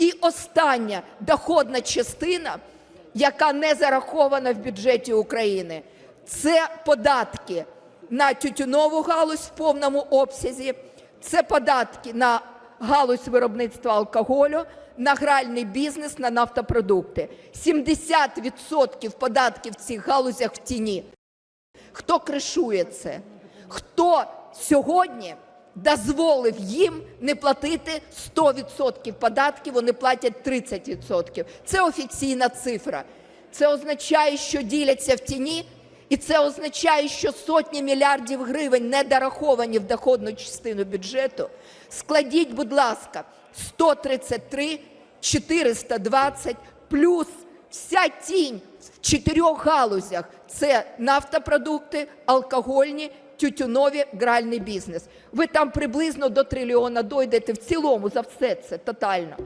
І остання доходна частина, яка не зарахована в бюджеті України, це податки на тютюнову галузь в повному обсязі, це податки на галузь виробництва алкоголю, на гральний бізнес, на нафтопродукти. 70% податків в цих галузях в тіні. Хто кришує це? Хто сьогодні дозволив їм не платити 100% податків, вони платять 30%. Це офіційна цифра. Це означає, що діляться в тіні, і це означає, що сотні мільярдів гривень не дораховані в доходну частину бюджету. Складіть, будь ласка, 133, 420 плюс вся тінь в чотирьох галузях: це нафтопродукти, алкогольні, тютюнові, гральний бізнес. Ви там приблизно до трильйона дойдете в цілому за все це тотально.